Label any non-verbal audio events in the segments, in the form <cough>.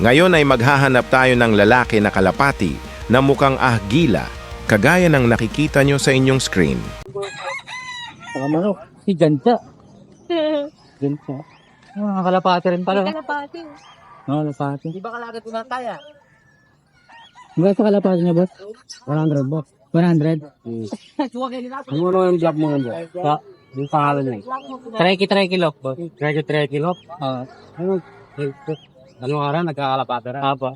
Ngayon ay maghahanap tayo ng lalaki na kalapati na mukhang ahgila, kagaya ng nakikita nyo sa inyong screen. Saka manok. Si Ganta. Ganta. Ah, kalapati rin pala. Kalapati. Oo, kalapati. Di ba kalagat ko na tayo? Hanggang sa kalapati niya, boss? 100, boss. 100? <laughs> Huwag kayo nila. Ano mo yung vlog mo nga, boss? Sa, yung pangalan niya. Treki, treki lock, boss. Treki, treki lock? Oo. Ano? Ano nga rin, nagkakalapati rin. Apa.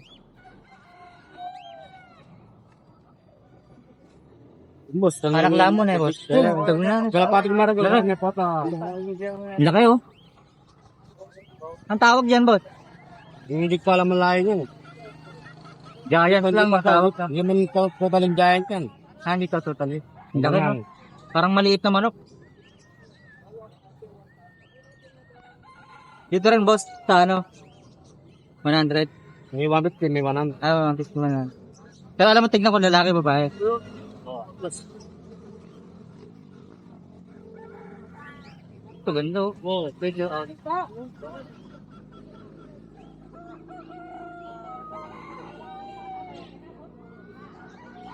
Boss, Parang lamon eh, boss. Kalapati ko marag. Laki, may pota. Laki, oh. Ang tawag dyan, boss? Hindi ko alam ang layo niyan. Giant lang matawag. Hindi man ito totaling giant yan. Ah, hindi to totally. Hindi Laki, no? Parang maliit na manok. Dito rin, boss, sa ano? 100. May 150, may 100. Ah, 150 man. Pero alam mo, tignan ko lalaki, babae. Ito, ganda, oh. Oo, medyo.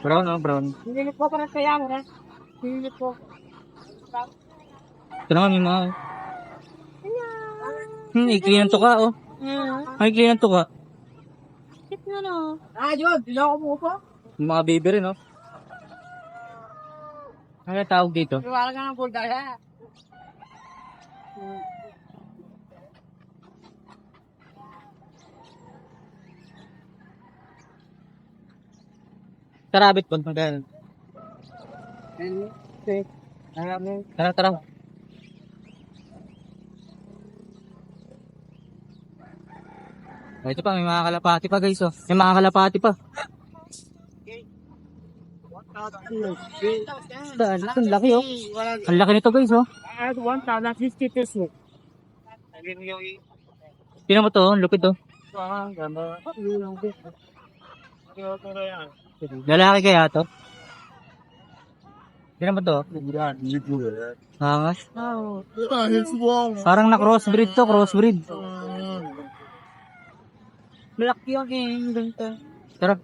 Brown, oh, brown. Hindi po parang kaya mo, ha? Hindi po. Ito naman, may mga... Hmm, ikli ng tuka, oh. Ay, ikli ng tuka. Kit na no. Ah, yun. Hindi ako mo po. Yung mga baby rin, oh. Ano tawag dito? Iwala ka ng bulgara. Tarabit po. Magkano? Tara, tara. Oh, ito pa, may mga kalapati pa guys, oh. May mga kalapati pa. Ang laki, ang laki, oh. Ang laki nito guys, oh. At 1,050 pesos. Tingnan mo to, oh. ang lupit, oh. Ah. Lalaki kaya to? Tingnan mo to, oh. Hangas. Parang na crossbreed to, crossbreed. Malaki yung king ganito. Tara.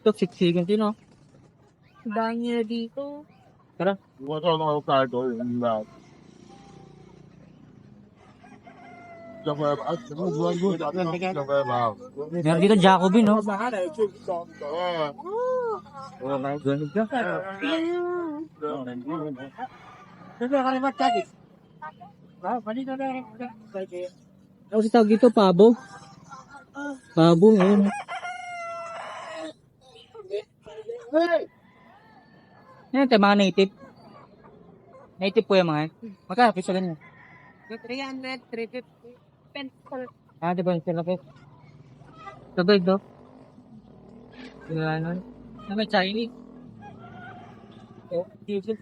Ito, siksikan din, oh. Dahil nila dito. Tara. Meron dito Jacobin, oh. Ano si tawag dito? Pabo? Pabo, ayun. Yan, ito, mga native. Native po yung mga yan. Magkano piso ganyan? 300, 350. Pencil. Ah, di ba yung sila po? Ito ba ito? Ano? Ano may Chinese? Oh, Jesus.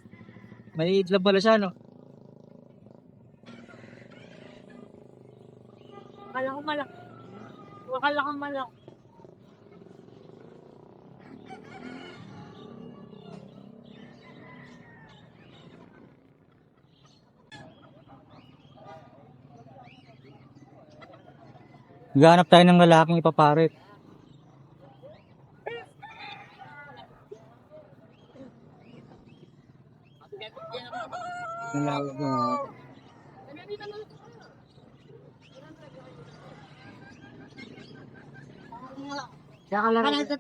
May itlog pala siya, no? Akala ko malaki. Akala ko malaki. Gahanap tayo ng lalaking ipaparit.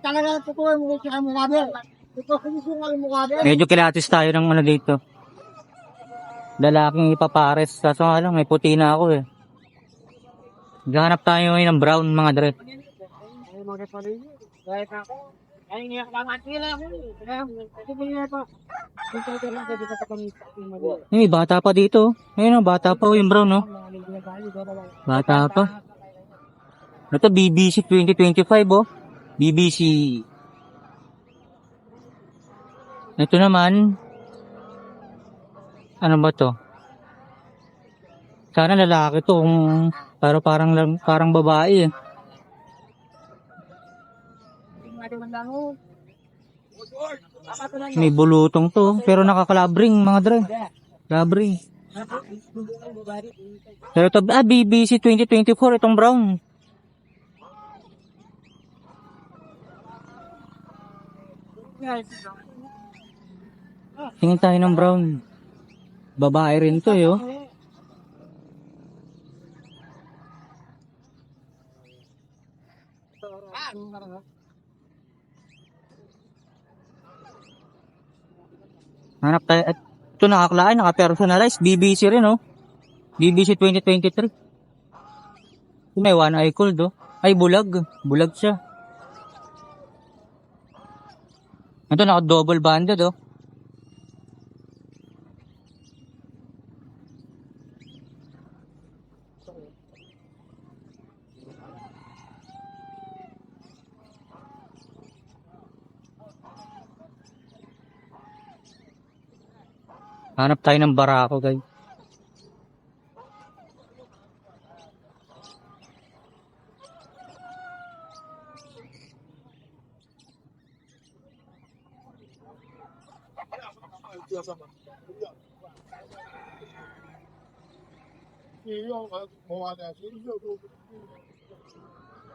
Talaga ito ko yung mukha mo. Ito yung mukha mo. Medyo kilatis tayo ng ano dito. Lalaking ipapares. Kaso nga lang, may puti na ako eh. Gahanap tayo ngayon ng brown mga dre. Ay, mga kapatid. Kahit ako. Ay, hindi ako mamatila ako. Kaya, ito po yun pa. Ito lang sa sa. Eh, bata pa dito. Ayun oh, bata pa oh, yung brown oh. Bata pa. Ito BBC 2025 oh. BBC. Ito naman. Ano ba to? Sana lalaki to kung pero parang parang babae eh. May bulutong to pero nakakalabring mga dre. Labring. Pero ito, ah, BBC 2024, itong brown. Tingin tayo ng brown. Babae rin to, eh, oh. Hanap tayo. At ito nakaklaan, naka-personalize. BBC rin, oh. BBC 2023. May one eye cold, oh. Ay, bulag. Bulag siya. Ito, naka-double banded, oh. Hanap tayo ng barako, guys.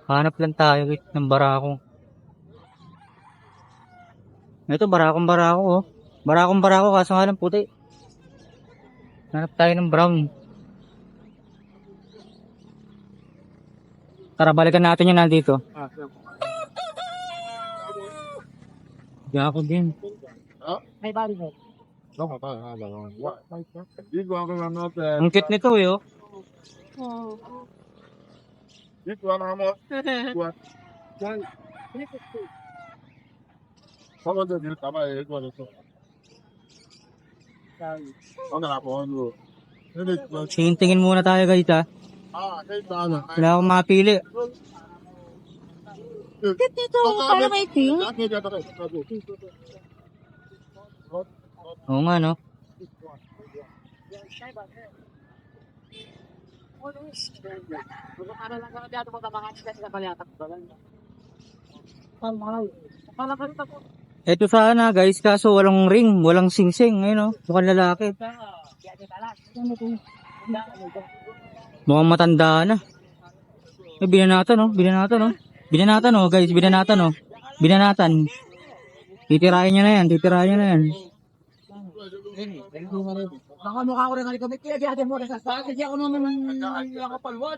Hanap lang tayo guys ng barako. Ito, barakong barako, oh. Barakong barako, kaso nga lang puti. Hanap tayo ng brown. Tara, balikan natin yung nandito. Gako din. May bali ko. Ang cute nito, eh, oh. <laughs> Tingin muna tayo guys, ha. Wala akong mapili. Dito, para may ting. Oo nga, no? Ano lang kami dito mga mga chika sa paliatak ba lang. Pamahal. Pala ka rin ako. Ito sana guys, kaso walang ring, walang singsing. Ayun, oh. Mukhang lalaki. Mukhang matanda na. Eh, binanatan, oh. Binanatan, oh. Binanatan, oh, guys. Binanatan, oh. Binanatan. Titirahin niya na yan. Titirahin niya na yan. Baka mukha ko rin kami. Kaya di mo rin sa sakit. Di ako naman nakapalwa.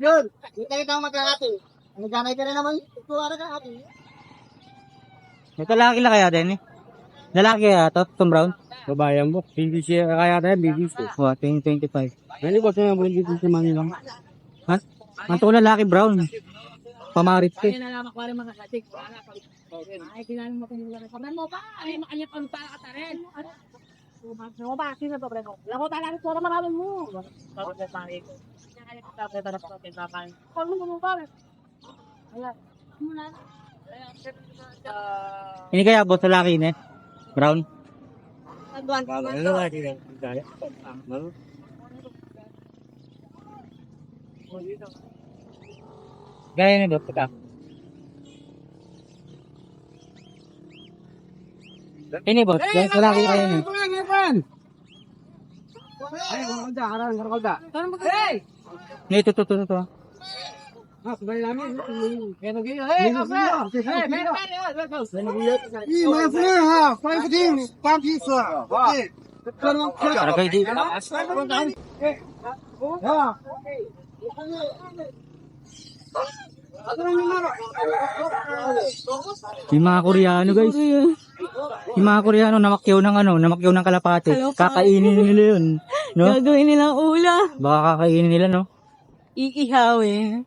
Yun! Kita kita magkakati. Nagganay ka rin naman. Tuwara ka ati. Ito lalaki na kaya eh. Lalaki kaya to, Tom Brown. Babayan mo. Hindi siya kaya tayo, BBC. Wow, 2025. Hindi ko siya naman dito sa Manila. Ha? Ang to lalaki brown. Pamarit ko. eh. Kaya nalamak ko rin mga katik. Pa. Ay, kinalang mo kung wala. Kaman mo ba? Ay, makanya pa para ka tarin. Ano ba? Sino pre ko? Lako talaga ko na maraming mo. Tapos na pare ko. Pre para sa atin papay. Kung mo mo pare. Wala. Muna. Ini kaya boss lalaki ne? Brown. Anduan ko. Ano ba dito? Kaya? Ano? Gaya ni boss ka. Ini boss, gaya lalaki kaya ni. Ay, maganda, harang, maganda. Hey! Ito, ito, ito, ito. Ah, sabay namin. Kaya Hey, pre. Hey, men, Ih, my friend, ha, five things, five pizza. Okay. Para kayo di. Ha. Yung mga Koreano guys. Yung mga Koreano namakyaw ng ano, namakyaw ng kalapate. Kakainin nila yun. No? Gagawin nilang ula. Baka kakainin nila no. Iihawin.